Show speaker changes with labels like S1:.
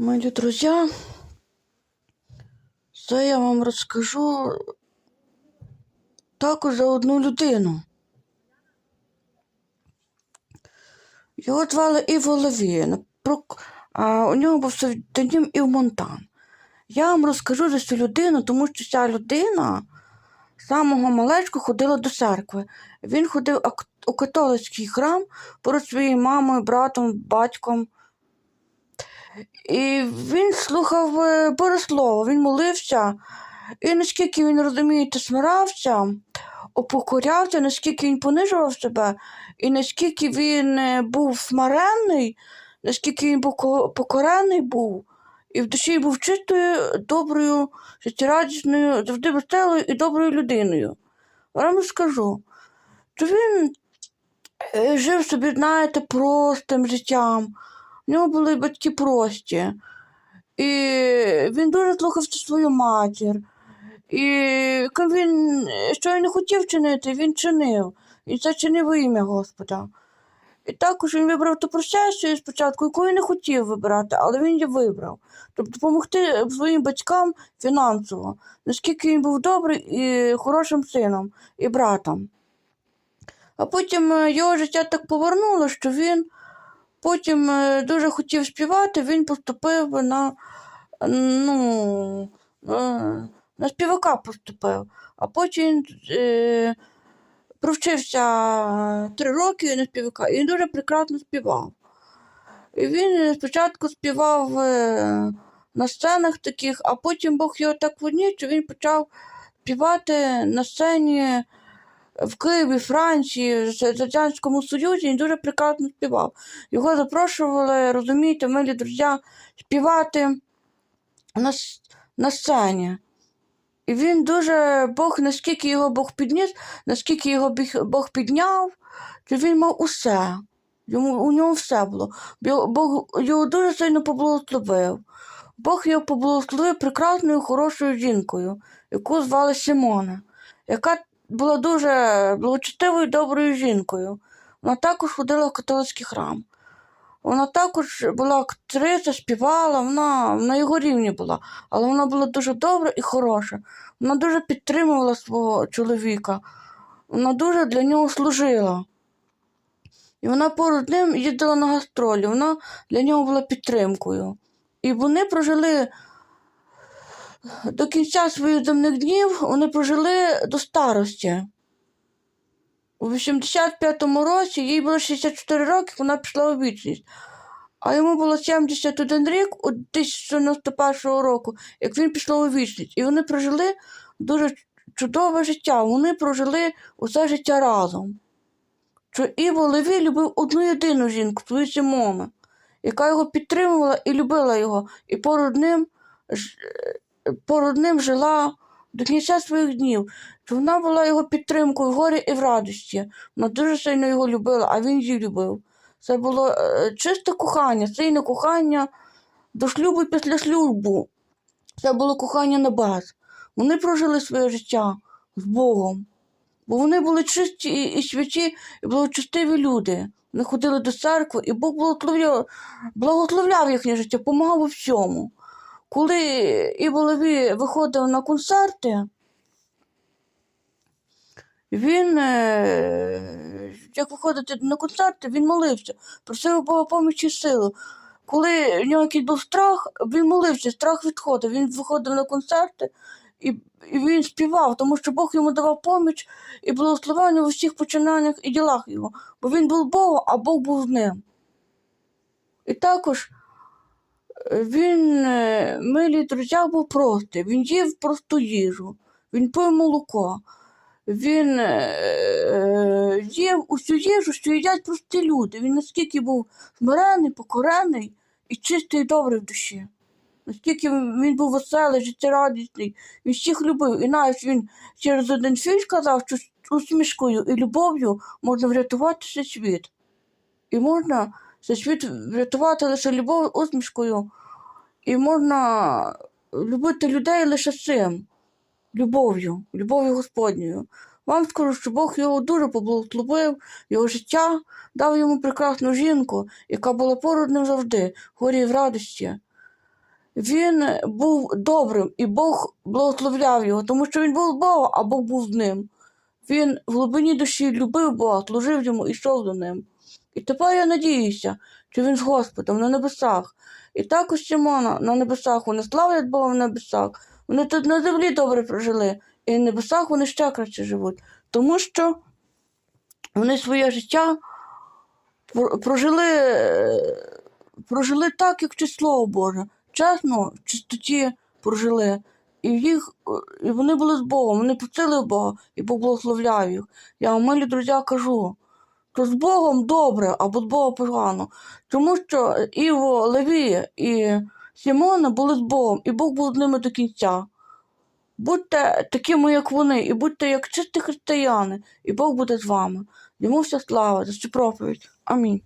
S1: Мої друзі, це я вам розкажу також за одну людину. Його звали Іво Левін, а у нього був псевдонім Ів Монтан. Я вам розкажу за цю людину, тому що ця людина з самого малечку ходила до церкви. Він ходив у католицький храм поруч своєю мамою, братом, батьком. І він слухав е, Богослово, він молився, і наскільки він, розумієте, смирався, упокорявся, наскільки він понижував себе, і наскільки він е, був смиренний, наскільки він покорений був, і в душі був чистою, доброю, життєрадісною, завжди веселою і доброю людиною. Вам скажу, що він е, жив собі, знаєте, простим життям. В нього були батьки прості. І він дуже слухався свою матір. І він, що він не хотів чинити, він чинив. І це чинив ім'я Господа. І також він вибрав ту професію спочатку, яку він не хотів вибирати, але він її вибрав. Тобто допомогти своїм батькам фінансово, наскільки він був добрий і хорошим сином і братом. А потім е, його життя так повернуло, що він потім е, дуже хотів співати, він поступив на, ну, е, на співака поступив. А потім е, провчився три роки на співака, і він дуже прекрасно співав. І він спочатку співав е, на сценах таких, а потім Бог його так воднів, що він почав співати на сцені в Києві, Франції, в Радянському Союзі, він дуже прекрасно співав. Його запрошували, розумієте, милі друзі, співати на, на сцені. І він дуже Бог, наскільки його Бог підніс, наскільки його Бог підняв, то він мав усе. Йому, у нього все було. Бог його дуже сильно поблагословив. Бог його поблагословив прекрасною, хорошою жінкою, яку звали Симона, яка була дуже благочестивою, доброю жінкою. Вона також ходила в католицький храм. Вона також була актриса, співала, вона на його рівні була, але вона була дуже добра і хороша. Вона дуже підтримувала свого чоловіка, вона дуже для нього служила. І вона поруч ним їздила на гастролі, вона для нього була підтримкою. І вони прожили до кінця своїх земних днів, вони прожили до старості. У 85-му році їй було 64 роки, вона пішла у вічність. А йому було 71 рік у 1091 року, як він пішов у вічність. І вони прожили дуже чудове життя. Вони прожили усе життя разом. Що Іво Леві любив одну єдину жінку, свою Симону, яка його підтримувала і любила його, і поруч ним, е, поруч ним жила до кінця своїх днів. Що вона була його підтримкою в горі і в радості. Вона дуже сильно його любила, а він її любив. Це було е, чисте кохання, сильне кохання до шлюбу і після шлюбу. Це було кохання небес. Вони прожили своє життя з Богом. Бо вони були чисті і, і святі, і благочестиві люди. Вони ходили до церкви, і Бог благословляв, благословляв їхнє життя, допомагав у всьому. Коли Іво Леві виходив на концерти, він, е, як виходити на концерти, він молився, просив Бога помічі і сили. Коли в нього якийсь був страх, він молився, страх відходив. Він виходив на концерти і, і він співав, тому що Бог йому давав поміч і благословення у всіх починаннях і ділах його. Бо він був Богом, а Бог був з ним. І також він, е, милі друзі, був простий. Він їв просту їжу, він пив молоко. Він е, е, їв усю їжу, що їдять прості люди. Він наскільки був смирений, покорений і чистий і добрий в душі. Наскільки він був веселий, життєрадісний, він всіх любив. І навіть він через один фільм сказав, що усмішкою і любов'ю можна врятувати цей світ. І можна цей світ врятувати лише любов'ю, усмішкою. І можна любити людей лише цим любов'ю, любов'ю Господньою. Вам скажу, що Бог його дуже поблагословив, його життя, дав йому прекрасну жінку, яка була поруч завжди, горі в радості. він був добрим, і Бог благословляв його, тому що він був Бога, а Бог був з ним. Він в глибині душі любив Бога, служив йому і йшов до ним. І тепер я надіюся, що він з Господом на небесах. І також Симона на небесах вони славлять Бога в небесах. Вони тут на землі добре прожили, і на небесах вони ще краще живуть, тому що вони своє життя прожили, е, прожили так, як вчить Слово Боже. Чесно, в чистоті прожили. І, їх, е, і вони були з Богом, вони пустили Бога, і Бог благословляв їх. Я вам, милі друзі, кажу, що з Богом добре, або з Богом погано. Тому що Іво, Левія і Сімона були з Богом, і Бог був з ними до кінця. Будьте такими, як вони, і будьте як чисті християни, і Бог буде з вами. Йому вся слава за цю проповідь. Амінь.